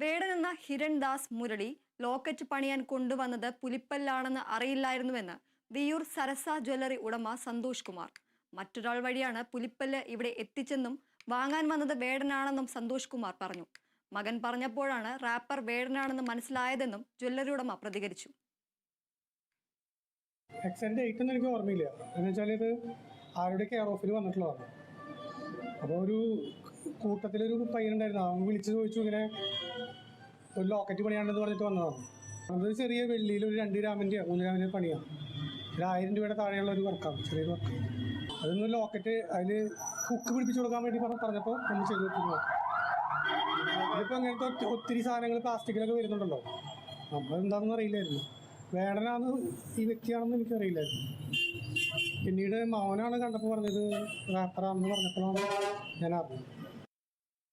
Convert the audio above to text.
Hiran Hirandas Murali locket പണിയാൻ കൊണ്ടുവന്നത് പുലിപ്പല്ലാണെന്ന് അറിയില്ലായിരുന്നുവെന്ന് Viyyur Sarasa jewellery ഉടമ സന്തോഷ് കുമാർ. മറ്റൊരാൾ വഴിയാണ് പുലിപ്പല്ല് ഇവിടെ എത്തിച്ചെന്നും വാങ്ങാൻ വന്നത് വേടനാണെന്നും സന്തോഷ് കുമാർ പറഞ്ഞു. മകൻ പറഞ്ഞപ്പോഴാണ് റാപ്പർ വേടനാണെന്ന് മനസ്സിലായതെന്നും ജ്വല്ലറി ഉടമ പ്രതികരിച്ചു. എനിക്ക് ഓർമ്മയില്ല. ഇത് ആരുടെ വന്നിട്ടുള്ളതാണ്. അപ്പോൾ ഒരു കൂട്ടത്തിലൊരു പയ്യനുണ്ടായിരുന്നു അവൻ വിളിച്ച് ചോദിച്ചു ഇങ്ങനെ ഒരു ലോക്കറ്റ് പണിയാണെന്ന് പറഞ്ഞിട്ട് വന്നതാണ് അത് ചെറിയ വെള്ളിയിൽ ഒരു രണ്ട് ഗ്രാമിന്റെ മൂന്ന് ഗ്രാമിന്റെ പണിയാണ് ഒരു ആയിരം രൂപയുടെ താഴെയുള്ള ഒരു വർക്കാണ് ചെറിയൊരു വർക്ക് അതൊന്ന് ലോക്കറ്റ് അതിൽ ഹുക്ക് പിടിപ്പിച്ചു കൊടുക്കാൻ വേണ്ടി പറഞ്ഞ പറഞ്ഞപ്പോൾ നമ്മൾ ചെയ്തു കൊടുത്തു ഇതിപ്പോൾ അങ്ങനത്തെ ഒത്തി- ഒത്തിരി സാധനങ്ങൾ പ്ലാസ്റ്റിക്കിലൊക്കെ വരുന്നുണ്ടല്ലോ. നമ്മളെന്താണെന്ന് അറിയില്ലായിരുന്നു. വേടനാണ് ഈ വ്യക്തിയാണെന്ന് എനിക്കറിയില്ലായിരുന്നു. പിന്നീട് മൗനാണ് കണ്ടപ്പോൾ പറഞ്ഞത് റാപ്പറാണെന്ന് പറഞ്ഞപ്പോഴാണ് ഞാൻ അറിഞ്ഞത്.